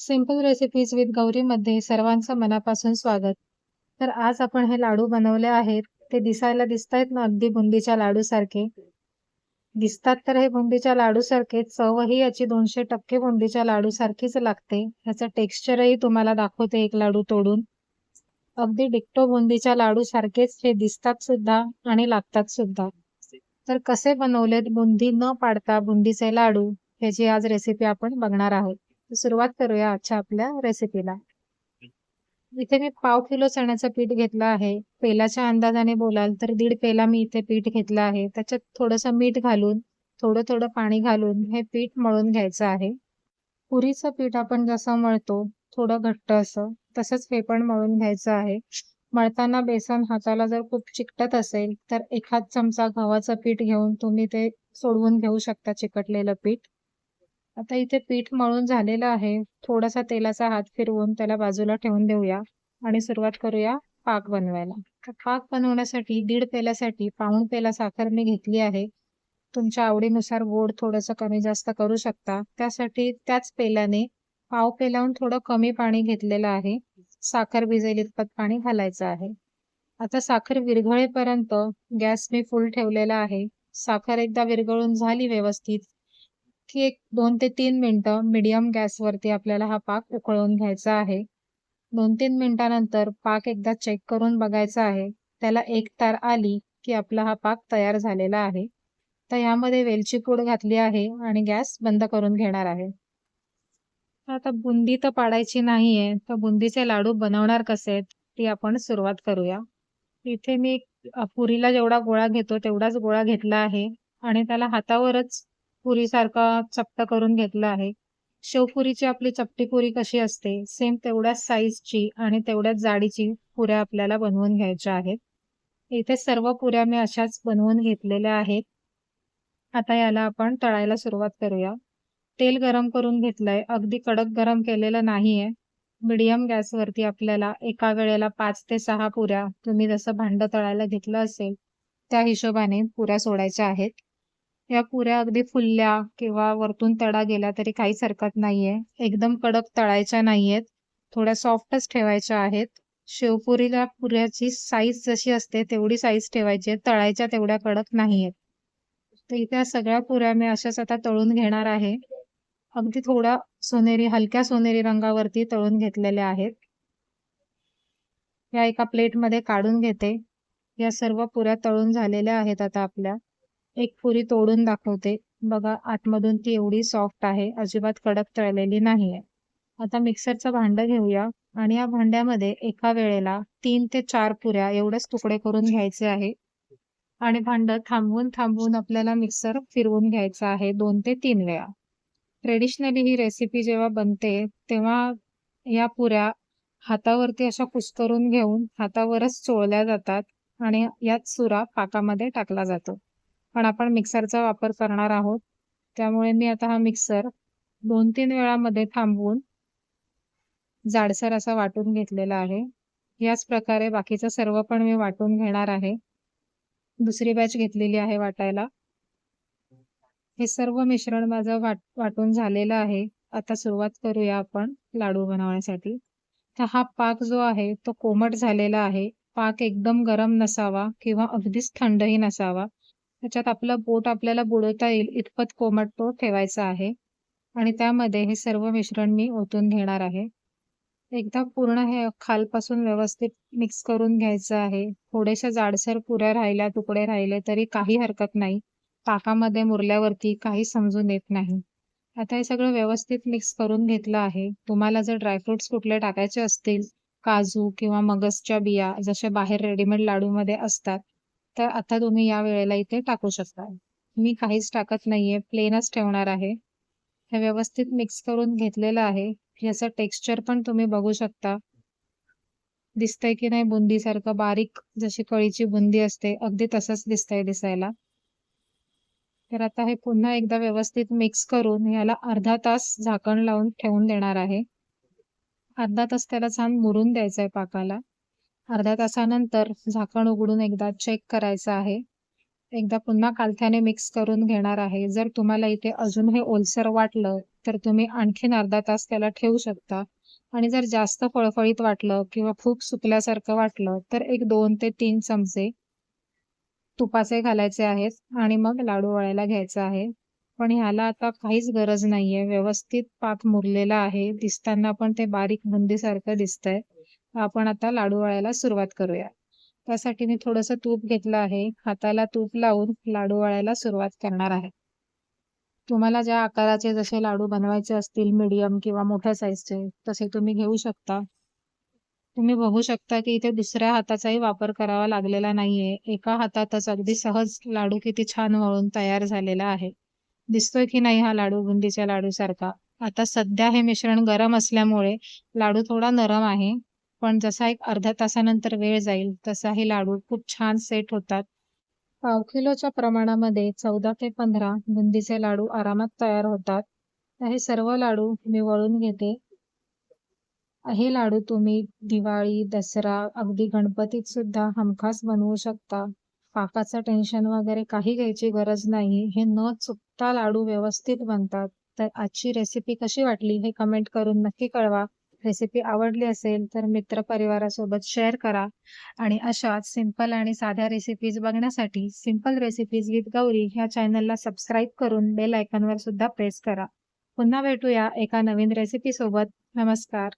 Simple recipes with गौरीमध्ये सर्वांचं मनापासून स्वागत. तर आज आपण हे लाडू बनवले आहेत. ते दिसायला दिसतायत ना अगदी बुंदीच्या लाडू सारखे दिसतात तर हे बुंदीच्या लाडूसारखे चवही याची दोनशे टक्के बुंदीच्या लाडू सारखीच लागते. ह्याचं टेक्स्चरही तुम्हाला दाखवते एक लाडू तोडून. अगदी डिक्टो बुंदीच्या लाडू सारखेच हे दिसतात सुद्धा आणि लागतात सुद्धा. तर कसे बनवलेत? बुंदी न पाडता बुंदीचे लाडू ह्याची आज रेसिपी आपण बघणार आहोत. सुरुवात करूया आजच्या आपल्या रेसिपीला इथे मी पाव किलो चण्याचं पीठ घेतलं आहे. पेलाच्या अंदाजाने बोलाल तर दीड पेला मी इथे पीठ घेतलं आहे. त्याच्यात थोडंसं मीठ घालून थोडं थोडं पाणी घालून हे पीठ मळून घ्यायचं आहे. पुरीचं पीठ आपण जसं मळतो थोडं घट्ट असं तसंच हे पण मळून घ्यायचं आहे. मळताना बेसन हाताला जर खूप चिकटत असेल तर एखाद चमचा गव्हाचं पीठ घेऊन तुम्ही ते सोडवून घेऊ शकता चिकटलेलं पीठ. आता इथे पीठ मळून झालेलं आहे. थोडासा तेलाचा हात फिरवून त्याला बाजूला ठेवून देऊया आणि सुरुवात करूया पाक बनवायला. पाक बनवण्यासाठी दीड पेल्यासाठी पाऊण पेला साखर मी घेतली आहे. तुमच्या आवडीनुसार गोड थोडंसं कमी जास्त करू शकता. त्यासाठी त्याच पेल्याने पाव पेलावून थोडं कमी पाणी घेतलेलं आहे. साखर भिजेल इतपत पाणी घालायचं आहे. आता साखर विरघळेपर्यंत गॅस मी फुल ठेवलेला आहे. साखर एकदा विरघळून झाली व्यवस्थित. की एक दोन ते तीन मिनटं मिडियम गॅसवरती आपल्याला हा पाक उकळून घ्यायचा आहे. दोन तीन मिनिटानंतर पाक एकदा चेक करून बघायचा आहे. त्याला एक तार आली की आपला हा पाक तयार झालेला आहे. तर यामध्ये वेलची पूड घातली आहे आणि गॅस बंद करून घेणार आहे. आता बुंदी तर पाडायची नाहीये तर बुंदीचे लाडू बनवणार कसे आहेत ती आपण सुरुवात करूया. इथे मी पुरीला जेवढा गोळा घेतो तेवढाच गोळा घेतला आहे आणि त्याला हातावरच पुरीसारखा चपट करून घेतला आहे. शेवपुरीची आपली चपटी पुरी कशी असते? सेम तेवढ्याच साईजची आणि तेवढ्याच जाडीची पुऱ्या आपल्याला बनवून घ्यायच्या आहेत. इथे सर्व पुऱ्या मी अशाच बनवून घेतलेल्या आहेत. आता याला आपण तळायला सुरुवात करूया. तेल गरम करून घेतलंय. अगदी कडक गरम केलेलं नाहीये. मीडियम गॅसवरती आपल्याला एका वेळेला पाच ते सहा पुऱ्या तुम्ही जसं भांड तळायला घेतलं असेल त्या हिशोबाने पुऱ्या सोडायच्या आहेत. या पुऱ्या अगदी फुलल्या किंवा वरतून तडा गेला तरी काहीच हरकत नाहीये. एकदम कडक तळायच्या नाहीयेत. थोड्या सॉफ्टच ठेवायच्या आहेत. शेवपुरीला पुऱ्याची साईज जशी असते तेवढी साईज ठेवायची तळायच्या तेवढ्या कडक नाहीयेत. तर इथे सगळ्या पुऱ्या मी अशाच आता तळून घेणार आहे. अगदी थोड्या सोनेरी हलक्या सोनेरी रंगावरती तळून घेतलेल्या आहेत. या एका प्लेटमध्ये काढून घेते. या सर्व पुऱ्या तळून झालेल्या आहेत आता आपल्या. एक पुरी तोडून दाखवते. बघा आतमधून ती एवढी सॉफ्ट आहे अजिबात कडक तळलेली नाहीये. आता मिक्सरचं भांड घेऊया. आणि या भांड्यामध्ये एका वेळेला तीन ते चार पुऱ्या एवढेच तुकडे करून घ्यायचे आहे. आणि भांड थांबवून थांबवून आपल्याला मिक्सर फिरवून घ्यायचं आहे दोन ते तीन वेळा. ट्रेडिशनली ही रेसिपी जेव्हा बनते तेव्हा या पुऱ्या हातावरती अशा कुस्करून घेऊन हातावरच चोळल्या जातात आणि यात सुरा पाकामध्ये टाकला जातो. पण आपण मिक्सरचा वापर करणार आहोत. त्यामुळे मी आता हा मिक्सर दोन तीन वेळामध्ये थांबवून जाडसर असा वाटून घेतलेला आहे. याच प्रकारे बाकीचं सर्व पण मी वाटून घेणार आहे. दुसरी बॅच घेतलेली आहे वाटायला. हे सर्व मिश्रण माझं वाट वाटून झालेलं आहे. आता सुरुवात करूया आपण लाडू बनवण्यासाठी. तर हा पाक जो आहे तो कोमट झालेला आहे. पाक एकदम गरम नसावा किंवा अगदीच थंडही नसावा. त्याच्यात आपलं बोट आपल्याला बुडवता येईल इतपत कोमट तो ठेवायचा आहे. आणि त्यामध्ये हे सर्व मिश्रण मी ओतून घेणार आहे. एकदा पूर्ण हे खालपासून व्यवस्थित मिक्स करून घ्यायचं आहे. थोड्याशा जाडसर पुऱ्या राहिल्या तुकडे राहिले तरी काही हरकत नाही. पाकामध्ये मुरल्यावरती काही समजून येत नाही. आता हे सगळं व्यवस्थित मिक्स करून घेतलं आहे. तुम्हाला जर ड्रायफ्रुट्स कुठले टाकायचे असतील काजू किंवा मगजच्या बिया जसे बाहेर रेडीमेड लाडूमध्ये असतात तर आता तुम्ही या वेळेला इथे टाकू शकता. मी काहीच टाकत नाहीये प्लेनच ठेवणार आहे. हे व्यवस्थित मिक्स करून घेतलेलं आहे. याचं टेक्स्चर पण तुम्ही बघू शकता. दिसतंय की नाही बुंदीसारखं बारीक जशी कळीची बुंदी असते अगदी तसंच दिसतंय दिसायला. तर आता हे पुन्हा एकदा व्यवस्थित मिक्स करून याला अर्धा तास झाकण लावून ठेवून देणार आहे. अर्धा तास त्याला छान मुरून द्यायचं आहे पाकाला. अर्ध्या तासानंतर झाकण उघडून एकदा चेक करायचं आहे. एकदा पुन्हा कालथ्याने मिक्स करून घेणार आहे. जर तुम्हाला इथे अजून हे ओलसर वाटलं तर तुम्ही आणखीन अर्धा तास त्याला ठेवू शकता. आणि जर जास्त फळफळीत वाटलं किंवा खूप सुकल्यासारखं वाटलं तर एक दोन ते तीन चमचे तुपाचे घालायचे आहेत आणि मग लाडू वळायला घ्यायचा आहे. पण ह्याला आता काहीच गरज नाहीये. व्यवस्थित पाक मुरलेला आहे. दिसताना पण ते बारीक बुंदीसारखं दिसतंय. आपण आता लाडू वळायला सुरुवात करूया. त्यासाठी मी थोडंसं तूप घेतलं आहे. हाताला तूप लावून लाडू वळायला सुरुवात करणार आहे. तुम्हाला ज्या आकाराचे जसे लाडू बनवायचे असतील मीडियम किंवा मोठ्या साईजचे तसे तुम्ही घेऊ शकता. तुम्ही बघू शकता की इथे दुसऱ्या हाताचाही वापर करावा लागलेला नाहीये. एका हातातच अगदी सहज लाडू किती छान वळून तयार झालेला आहे. दिसतोय की नाही हा लाडू बुंदीच्या लाडू सारखा आता सध्या हे मिश्रण गरम असल्यामुळे लाडू थोडा नरम आहे. पण जसा एक अर्ध्या तासानंतर वेळ जाईल तसा हे लाडू खूप छान सेट होतात. पाव किलोच्या प्रमाणामध्ये चौदा ते पंधरा बुंदीचे लाडू आरामात तयार होतात. हे सर्व लाडू मी वळून घेते. हे लाडू तुम्ही दिवाळी दसरा अगदी गणपतीत सुद्धा हमखास बनवू शकता. पाकाचं टेन्शन वगैरे काही घ्यायची गरज नाही. हे न चुकता लाडू व्यवस्थित बनतात. तर आजची रेसिपी कशी वाटली हे कमेंट करून नक्की कळवा. रेसिपी आवडली असेल तर मित्र परिवारासोबत शेअर करा. आणि अशाच सिंपल आणि साध्या रेसिपीज बघण्यासाठी सिंपल रेसिपीज विथ गौरी ह्या चॅनलला सबस्क्राईब करून बेल आयकॉनवर सुद्धा प्रेस करा. पुन्हा भेटूया एका नवीन रेसिपी सोबत. नमस्कार.